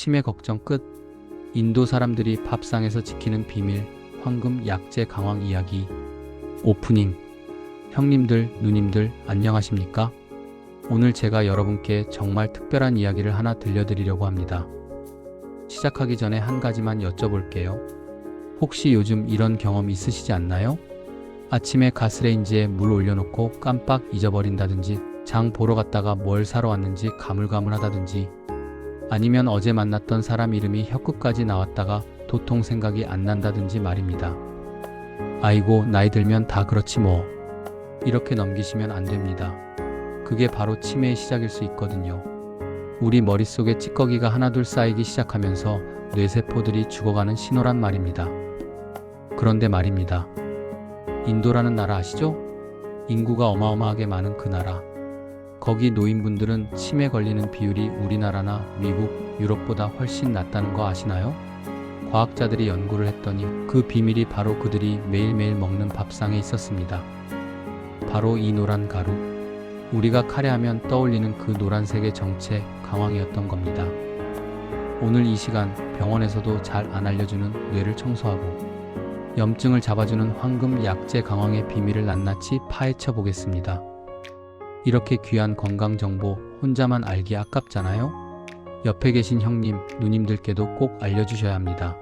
치매 걱정 끝. 인도 사람들이 밥상에서 지키는 비밀, 황금 약재 강황 이야기. 오프닝. 형님들, 누님들, 안녕하십니까? 오늘 제가 여러분께 정말 특별한 이야기를 하나 들려드리려고 합니다. 시작하기 전에 한 가지만 여쭤볼게요. 혹시 요즘 이런 경험 있으시지 않나요? 아침에 가스레인지에 물 올려놓고 깜빡 잊어버린다든지, 장 보러 갔다가 뭘 사러 왔는지 가물가물하다든지, 아니면 어제 만났던 사람 이름이 혀끝까지 나왔다가 도통 생각이 안 난다든지 말입니다. 아이고, 나이 들면 다 그렇지 뭐. 이렇게 넘기시면 안 됩니다. 그게 바로 치매의 시작일 수 있거든요. 우리 머릿속에 찌꺼기가 하나둘 쌓이기 시작하면서 뇌세포들이 죽어가는 신호란 말입니다. 그런데 말입니다. 인도라는 나라 아시죠? 인구가 어마어마하게 많은 그 나라. 거기 노인분들은 치매 걸리는 비율이 우리나라나 미국, 유럽보다 훨씬 낮다는 거 아시나요? 과학자들이 연구를 했더니 그 비밀이 바로 그들이 매일매일 먹는 밥상에 있었습니다. 바로 이 노란 가루. 우리가 카레하면 떠올리는 그 노란색의 정체, 강황이었던 겁니다. 오늘 이 시간 병원에서도 잘 안 알려주는 뇌를 청소하고 염증을 잡아주는 황금 약재 강황의 비밀을 낱낱이 파헤쳐 보겠습니다. 이렇게 귀한 건강 정보 혼자만 알기 아깝잖아요? 옆에 계신 형님, 누님들께도 꼭 알려주셔야 합니다.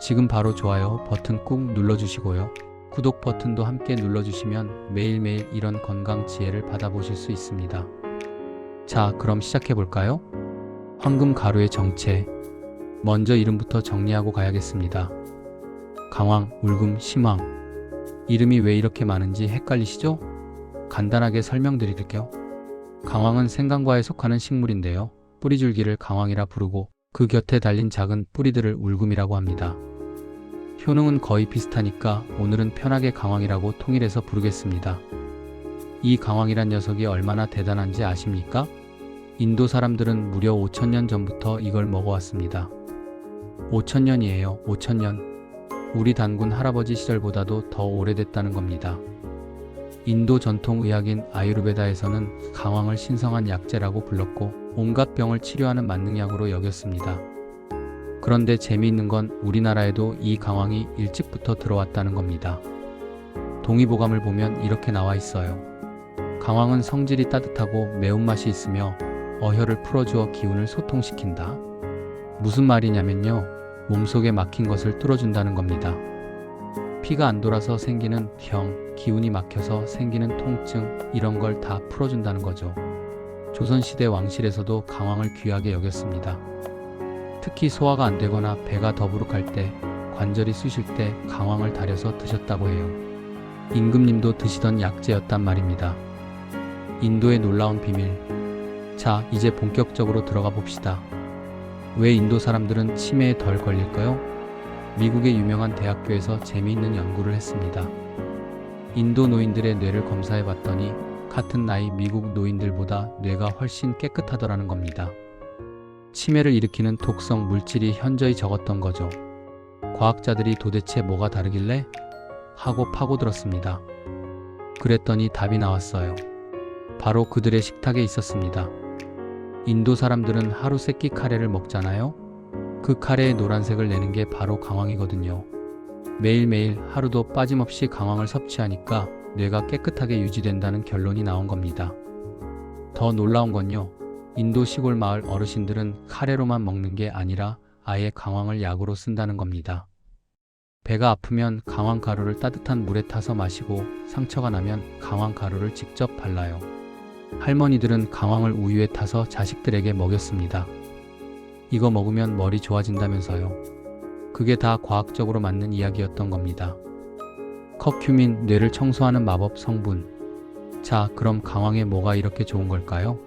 지금 바로 좋아요 버튼 꾹 눌러주시고요. 구독 버튼도 함께 눌러주시면 매일매일 이런 건강 지혜를 받아보실 수 있습니다. 자, 그럼 시작해 볼까요? 황금 가루의 정체. 먼저 이름부터 정리하고 가야겠습니다. 강황, 울금, 심황. 이름이 왜 이렇게 많은지 헷갈리시죠? 간단하게 설명드릴게요. 강황은 생강과에 속하는 식물인데요. 뿌리줄기를 강황이라 부르고 그 곁에 달린 작은 뿌리들을 울금이라고 합니다. 효능은 거의 비슷하니까 오늘은 편하게 강황이라고 통일해서 부르겠습니다. 이 강황이란 녀석이 얼마나 대단한지 아십니까? 인도 사람들은 무려 5천년 전부터 이걸 먹어왔습니다. 5천년이에요, 5천년. 우리 단군 할아버지 시절보다도 더 오래됐다는 겁니다. 인도 전통 의학인 아유르베다에서는 강황을 신성한 약재라고 불렀고 온갖 병을 치료하는 만능약으로 여겼습니다. 그런데 재미있는 건 우리나라에도 이 강황이 일찍부터 들어왔다는 겁니다. 동의보감을 보면 이렇게 나와 있어요. 강황은 성질이 따뜻하고 매운맛이 있으며 어혈을 풀어주어 기운을 소통시킨다. 무슨 말이냐면요. 몸속에 막힌 것을 뚫어준다는 겁니다. 피가 안 돌아서 생기는 병, 기운이 막혀서 생기는 통증, 이런 걸 다 풀어준다는 거죠. 조선시대 왕실에서도 강황을 귀하게 여겼습니다. 특히 소화가 안 되거나 배가 더부룩할 때, 관절이 쑤실 때 강황을 달여서 드셨다고 해요. 임금님도 드시던 약재였단 말입니다. 인도의 놀라운 비밀. 자, 이제 본격적으로 들어가 봅시다. 왜 인도 사람들은 치매에 덜 걸릴까요? 미국의 유명한 대학교에서 재미있는 연구를 했습니다. 인도 노인들의 뇌를 검사해 봤더니 같은 나이 미국 노인들보다 뇌가 훨씬 깨끗하더라는 겁니다. 치매를 일으키는 독성 물질이 현저히 적었던 거죠. 과학자들이 도대체 뭐가 다르길래? 하고 파고들었습니다. 그랬더니 답이 나왔어요. 바로 그들의 식탁에 있었습니다. 인도 사람들은 하루 세끼 카레를 먹잖아요? 그 카레의 노란색을 내는 게 바로 강황이거든요. 매일매일 하루도 빠짐없이 강황을 섭취하니까 뇌가 깨끗하게 유지된다는 결론이 나온 겁니다. 더 놀라운 건요. 인도 시골 마을 어르신들은 카레로만 먹는 게 아니라 아예 강황을 약으로 쓴다는 겁니다. 배가 아프면 강황 가루를 따뜻한 물에 타서 마시고 상처가 나면 강황 가루를 직접 발라요. 할머니들은 강황을 우유에 타서 자식들에게 먹였습니다. 이거 먹으면 머리 좋아진다면서요. 그게 다 과학적으로 맞는 이야기였던 겁니다. 커큐민 뇌를 청소하는 마법 성분. 자, 그럼 강황에 뭐가 이렇게 좋은 걸까요?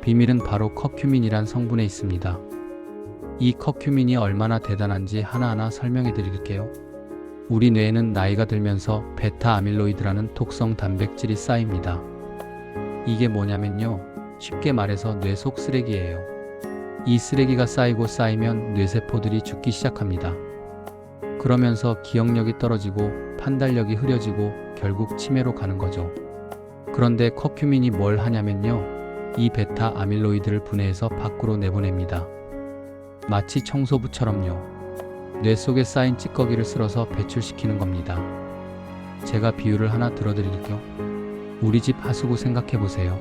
비밀은 바로 커큐민이란 성분에 있습니다. 이 커큐민이 얼마나 대단한지 하나하나 설명해 드릴게요. 우리 뇌에는 나이가 들면서 베타 아밀로이드라는 독성 단백질이 쌓입니다. 이게 뭐냐면요. 쉽게 말해서 뇌 속 쓰레기예요. 이 쓰레기가 쌓이고 쌓이면 뇌세포들이 죽기 시작합니다. 그러면서 기억력이 떨어지고 판단력이 흐려지고 결국 치매로 가는 거죠. 그런데 커큐민이 뭘 하냐면요. 이 베타 아밀로이드를 분해해서 밖으로 내보냅니다. 마치 청소부처럼요. 뇌 속에 쌓인 찌꺼기를 쓸어서 배출시키는 겁니다. 제가 비유를 하나 들어드릴게요. 우리 집 하수구 생각해 보세요.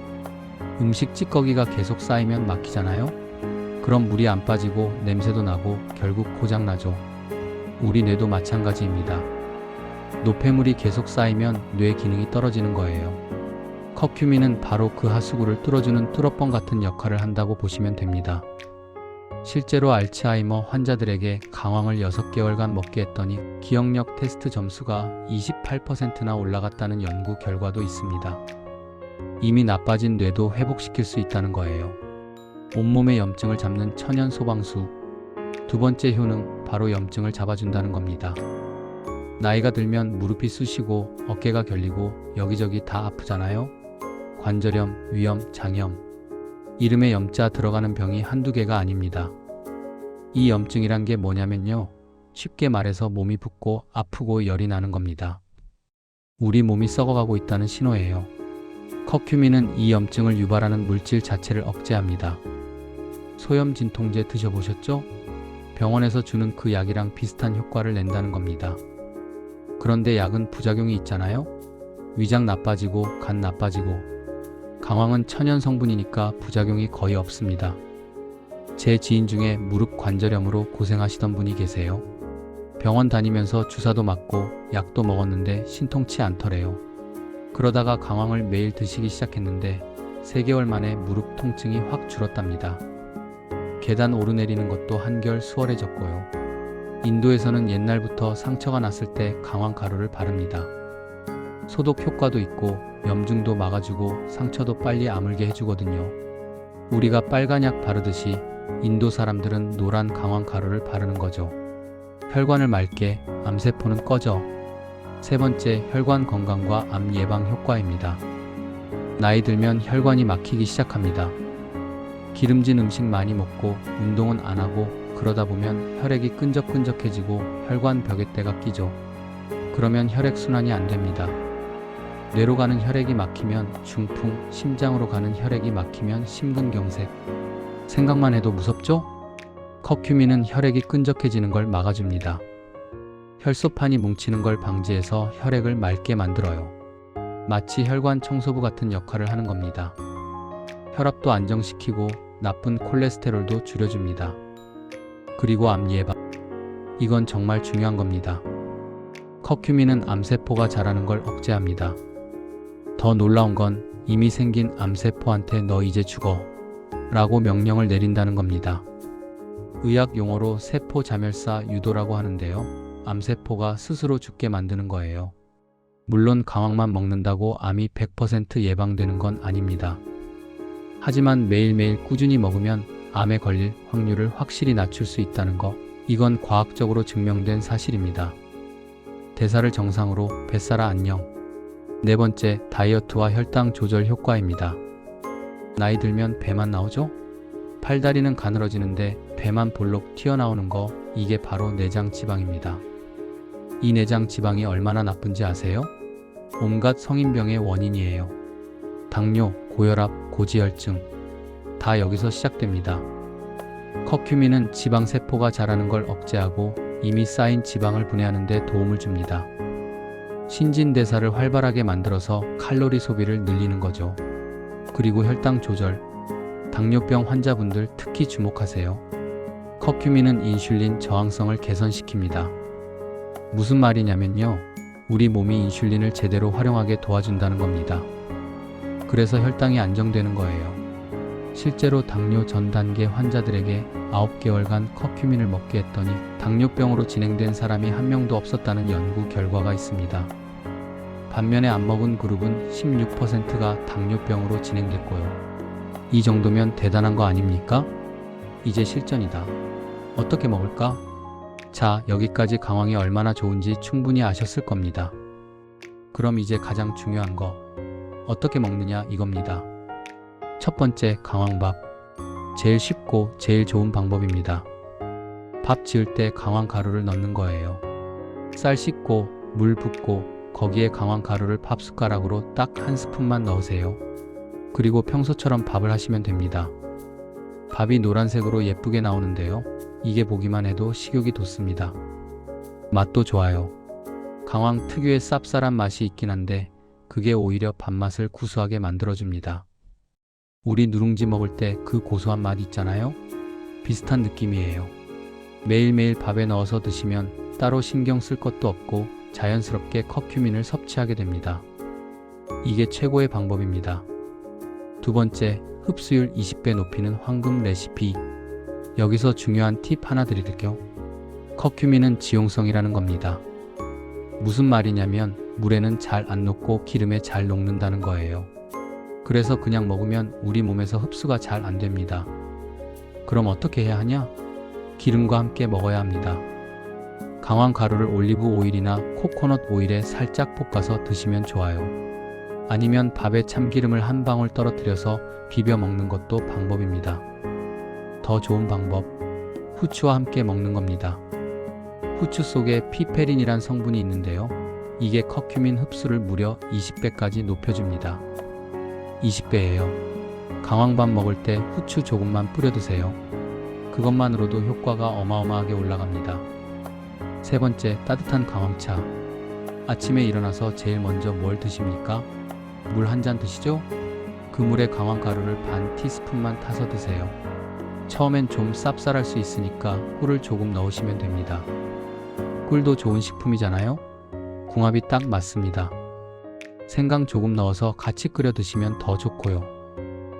음식 찌꺼기가 계속 쌓이면 막히잖아요? 그럼 물이 안 빠지고 냄새도 나고 결국 고장 나죠. 우리 뇌도 마찬가지입니다. 노폐물이 계속 쌓이면 뇌 기능이 떨어지는 거예요. 커큐민은 바로 그 하수구를 뚫어주는 뚫어뻥 같은 역할을 한다고 보시면 됩니다. 실제로 알츠하이머 환자들에게 강황을 6개월간 먹게 했더니 기억력 테스트 점수가 28%나 올라갔다는 연구 결과도 있습니다. 이미 나빠진 뇌도 회복시킬 수 있다는 거예요. 온몸의 염증을 잡는 천연 소방수. 두 번째 효능, 바로 염증을 잡아준다는 겁니다. 나이가 들면 무릎이 쑤시고 어깨가 결리고 여기저기 다 아프잖아요? 관절염, 위염, 장염. 이름에 염자 들어가는 병이 한두 개가 아닙니다. 이 염증이란 게 뭐냐면요. 쉽게 말해서 몸이 붓고 아프고 열이 나는 겁니다. 우리 몸이 썩어가고 있다는 신호예요. 커큐민은 이 염증을 유발하는 물질 자체를 억제합니다. 소염 진통제 드셔보셨죠? 병원에서 주는 그 약이랑 비슷한 효과를 낸다는 겁니다. 그런데 약은 부작용이 있잖아요? 위장 나빠지고 간 나빠지고 강황은 천연 성분이니까 부작용이 거의 없습니다. 제 지인 중에 무릎 관절염으로 고생하시던 분이 계세요. 병원 다니면서 주사도 맞고 약도 먹었는데 신통치 않더래요. 그러다가 강황을 매일 드시기 시작했는데 3개월 만에 무릎 통증이 확 줄었답니다. 계단 오르내리는 것도 한결 수월해졌고요. 인도에서는 옛날부터 상처가 났을 때 강황 가루를 바릅니다. 소독 효과도 있고 염증도 막아주고 상처도 빨리 아물게 해주거든요. 우리가 빨간 약 바르듯이 인도 사람들은 노란 강황 가루를 바르는 거죠. 혈관을 맑게 암세포는 꺼져. 세 번째, 혈관 건강과 암 예방 효과입니다. 나이 들면 혈관이 막히기 시작합니다. 기름진 음식 많이 먹고 운동은 안 하고 그러다 보면 혈액이 끈적끈적해지고 혈관 벽에 때가 끼죠. 그러면 혈액 순환이 안 됩니다. 뇌로 가는 혈액이 막히면 중풍, 심장으로 가는 혈액이 막히면 심근경색. 생각만 해도 무섭죠? 커큐민은 혈액이 끈적해지는 걸 막아줍니다. 혈소판이 뭉치는 걸 방지해서 혈액을 맑게 만들어요. 마치 혈관 청소부 같은 역할을 하는 겁니다. 혈압도 안정시키고 나쁜 콜레스테롤도 줄여줍니다. 그리고 암 예방. 이건 정말 중요한 겁니다. 커큐민은 암세포가 자라는 걸 억제합니다. 더 놀라운 건 이미 생긴 암세포한테 너 이제 죽어 라고 명령을 내린다는 겁니다. 의학 용어로 세포 자멸사 유도라고 하는데요. 암세포가 스스로 죽게 만드는 거예요. 물론 강황만 먹는다고 암이 100% 예방되는 건 아닙니다. 하지만 매일매일 꾸준히 먹으면 암에 걸릴 확률을 확실히 낮출 수 있다는 거, 이건 과학적으로 증명된 사실입니다. 대사를 정상으로 뱃살아 안녕. 네 번째, 다이어트와 혈당 조절 효과입니다. 나이 들면 배만 나오죠? 팔다리는 가늘어지는데 배만 볼록 튀어나오는 거, 이게 바로 내장 지방입니다. 이 내장 지방이 얼마나 나쁜지 아세요? 온갖 성인병의 원인이에요. 당뇨, 고혈압, 고지혈증. 다 여기서 시작됩니다. 커큐민은 지방 세포가 자라는 걸 억제하고 이미 쌓인 지방을 분해하는 데 도움을 줍니다. 신진대사를 활발하게 만들어서 칼로리 소비를 늘리는 거죠. 그리고 혈당 조절. 당뇨병 환자분들 특히 주목하세요. 커큐민은 인슐린 저항성을 개선시킵니다. 무슨 말이냐면요. 우리 몸이 인슐린을 제대로 활용하게 도와준다는 겁니다. 그래서 혈당이 안정되는 거예요. 실제로 당뇨 전 단계 환자들에게 9개월간 커큐민을 먹게 했더니 당뇨병으로 진행된 사람이 한 명도 없었다는 연구 결과가 있습니다. 반면에 안 먹은 그룹은 16%가 당뇨병으로 진행됐고요. 이 정도면 대단한 거 아닙니까? 이제 실전이다. 어떻게 먹을까? 자, 여기까지 강황이 얼마나 좋은지 충분히 아셨을 겁니다. 그럼 이제 가장 중요한 거. 어떻게 먹느냐 이겁니다. 첫 번째, 강황밥. 제일 쉽고 제일 좋은 방법입니다. 밥 지을 때 강황 가루를 넣는 거예요. 쌀 씻고 물 붓고 거기에 강황 가루를 밥 숟가락으로 딱 한 스푼만 넣으세요. 그리고 평소처럼 밥을 하시면 됩니다. 밥이 노란색으로 예쁘게 나오는데요. 이게 보기만 해도 식욕이 돋습니다. 맛도 좋아요. 강황 특유의 쌉쌀한 맛이 있긴 한데 그게 오히려 밥맛을 구수하게 만들어줍니다. 우리 누룽지 먹을 때 그 고소한 맛 있잖아요? 비슷한 느낌이에요. 매일매일 밥에 넣어서 드시면 따로 신경 쓸 것도 없고 자연스럽게 커큐민을 섭취하게 됩니다. 이게 최고의 방법입니다. 두 번째, 흡수율 20배 높이는 황금 레시피. 여기서 중요한 팁 하나 드릴게요. 커큐민은 지용성이라는 겁니다. 무슨 말이냐면 물에는 잘 안 녹고 기름에 잘 녹는다는 거예요. 그래서 그냥 먹으면 우리 몸에서 흡수가 잘 안 됩니다. 그럼 어떻게 해야 하냐? 기름과 함께 먹어야 합니다. 강황 가루를 올리브 오일이나 코코넛 오일에 살짝 볶아서 드시면 좋아요. 아니면 밥에 참기름을 한 방울 떨어뜨려서 비벼 먹는 것도 방법입니다. 더 좋은 방법, 후추와 함께 먹는 겁니다. 후추 속에 피페린이란 성분이 있는데요. 이게 커큐민 흡수를 무려 20배까지 높여줍니다. 20배예요. 강황밥 먹을 때 후추 조금만 뿌려 드세요. 그것만으로도 효과가 어마어마하게 올라갑니다. 세 번째, 따뜻한 강황차. 아침에 일어나서 제일 먼저 뭘 드십니까? 물 한 잔 드시죠? 그 물에 강황 가루를 반 티스푼만 타서 드세요. 처음엔 좀 쌉쌀할 수 있으니까 꿀을 조금 넣으시면 됩니다. 꿀도 좋은 식품이잖아요? 궁합이 딱 맞습니다. 생강 조금 넣어서 같이 끓여 드시면 더 좋고요.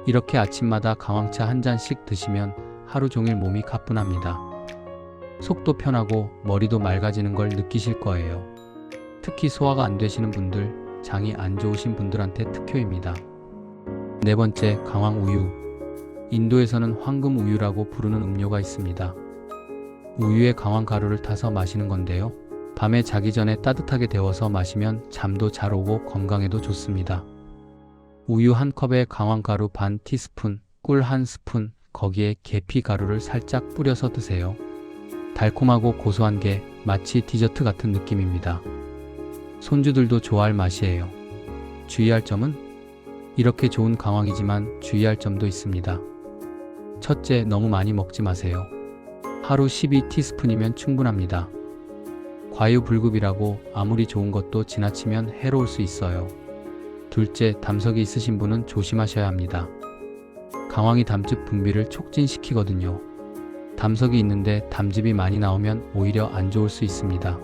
이렇게 아침마다 강황차 한 잔씩 드시면 하루 종일 몸이 가뿐합니다. 속도 편하고 머리도 맑아지는 걸 느끼실 거예요. 특히 소화가 안 되시는 분들, 장이 안 좋으신 분들한테 특효입니다. 네 번째, 강황 우유. 인도에서는 황금 우유라고 부르는 음료가 있습니다. 우유에 강황 가루를 타서 마시는 건데요. 밤에 자기 전에 따뜻하게 데워서 마시면 잠도 잘 오고 건강에도 좋습니다. 우유 한 컵에 강황 가루 반 티스푼, 꿀 한 스푼, 거기에 계피 가루를 살짝 뿌려서 드세요. 달콤하고 고소한 게 마치 디저트 같은 느낌입니다. 손주들도 좋아할 맛이에요. 주의할 점은 이렇게 좋은 강황이지만 주의할 점도 있습니다. 첫째, 너무 많이 먹지 마세요. 하루 12티스푼이면 충분합니다. 과유불급이라고 아무리 좋은 것도 지나치면 해로울 수 있어요. 둘째, 담석이 있으신 분은 조심하셔야 합니다. 강황이 담즙 분비를 촉진시키거든요. 담석이 있는데 담즙이 많이 나오면 오히려 안 좋을 수 있습니다.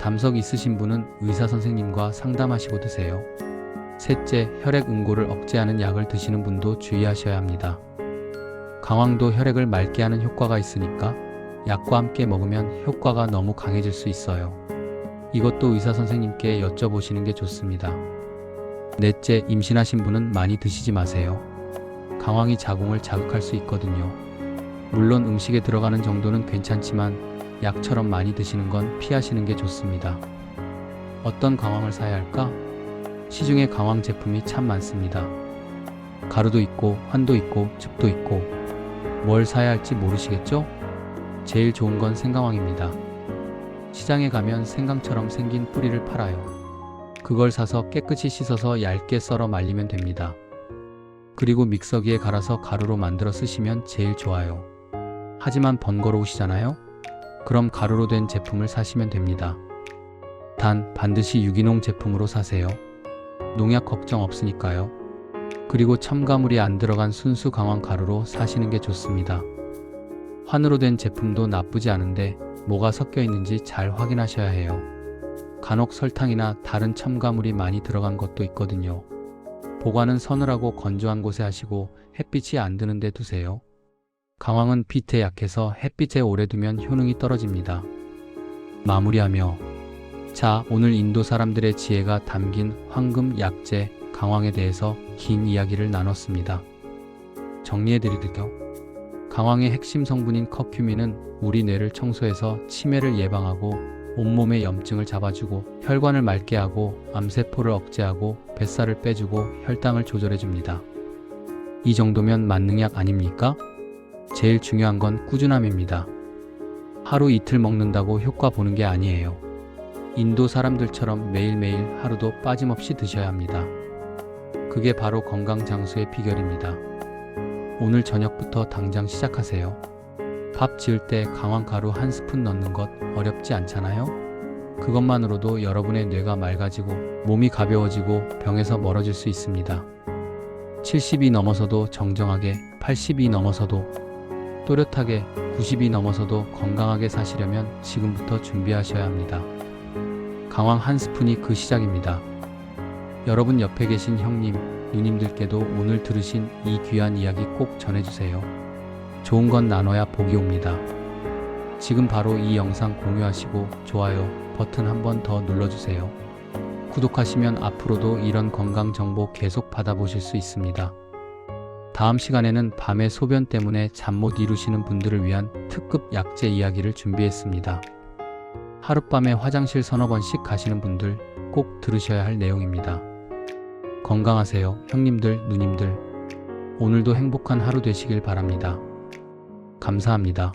담석 있으신 분은 의사 선생님과 상담하시고 드세요. 셋째, 혈액 응고를 억제하는 약을 드시는 분도 주의하셔야 합니다. 강황도 혈액을 맑게 하는 효과가 있으니까 약과 함께 먹으면 효과가 너무 강해질 수 있어요. 이것도 의사 선생님께 여쭤보시는 게 좋습니다. 넷째, 임신하신 분은 많이 드시지 마세요. 강황이 자궁을 자극할 수 있거든요. 물론 음식에 들어가는 정도는 괜찮지만 약처럼 많이 드시는 건 피하시는 게 좋습니다. 어떤 강황을 사야 할까? 시중에 강황 제품이 참 많습니다. 가루도 있고 환도 있고 즙도 있고 뭘 사야 할지 모르시겠죠? 제일 좋은 건 생강황입니다. 시장에 가면 생강처럼 생긴 뿌리를 팔아요. 그걸 사서 깨끗이 씻어서 얇게 썰어 말리면 됩니다. 그리고 믹서기에 갈아서 가루로 만들어 쓰시면 제일 좋아요. 하지만 번거로우시잖아요? 그럼 가루로 된 제품을 사시면 됩니다. 단 반드시 유기농 제품으로 사세요. 농약 걱정 없으니까요. 그리고 첨가물이 안 들어간 순수 강황 가루로 사시는 게 좋습니다. 환으로 된 제품도 나쁘지 않은데 뭐가 섞여 있는지 잘 확인하셔야 해요. 간혹 설탕이나 다른 첨가물이 많이 들어간 것도 있거든요. 보관은 서늘하고 건조한 곳에 하시고 햇빛이 안 드는 데 두세요. 강황은 빛에 약해서 햇빛에 오래 두면 효능이 떨어집니다. 마무리하며 자, 오늘 인도 사람들의 지혜가 담긴 황금 약재 강황에 대해서 긴 이야기를 나눴습니다. 정리해 드릴게요. 강황의 핵심 성분인 커큐민은 우리 뇌를 청소해서 치매를 예방하고 온몸의 염증을 잡아주고 혈관을 맑게 하고 암세포를 억제하고 뱃살을 빼주고 혈당을 조절해 줍니다. 이 정도면 만능약 아닙니까? 제일 중요한 건 꾸준함입니다. 하루 이틀 먹는다고 효과 보는 게 아니에요. 인도 사람들처럼 매일매일 하루도 빠짐없이 드셔야 합니다. 그게 바로 건강 장수의 비결입니다. 오늘 저녁부터 당장 시작하세요. 밥 지을 때 강황 가루 한 스푼 넣는 것 어렵지 않잖아요? 그것만으로도 여러분의 뇌가 맑아지고 몸이 가벼워지고 병에서 멀어질 수 있습니다. 70이 넘어서도 정정하게, 80이 넘어서도 또렷하게, 90이 넘어서도 건강하게 사시려면 지금부터 준비하셔야 합니다. 강황 한 스푼이 그 시작입니다. 여러분 옆에 계신 형님, 누님들께도 오늘 들으신 이 귀한 이야기 꼭 전해주세요. 좋은 건 나눠야 복이 옵니다. 지금 바로 이 영상 공유하시고 좋아요 버튼 한 번 더 눌러주세요. 구독하시면 앞으로도 이런 건강 정보 계속 받아보실 수 있습니다. 다음 시간에는 밤에 소변 때문에 잠 못 이루시는 분들을 위한 특급 약제 이야기를 준비했습니다. 하룻밤에 화장실 서너 번씩 가시는 분들 꼭 들으셔야 할 내용입니다. 건강하세요, 형님들, 누님들. 오늘도 행복한 하루 되시길 바랍니다. 감사합니다.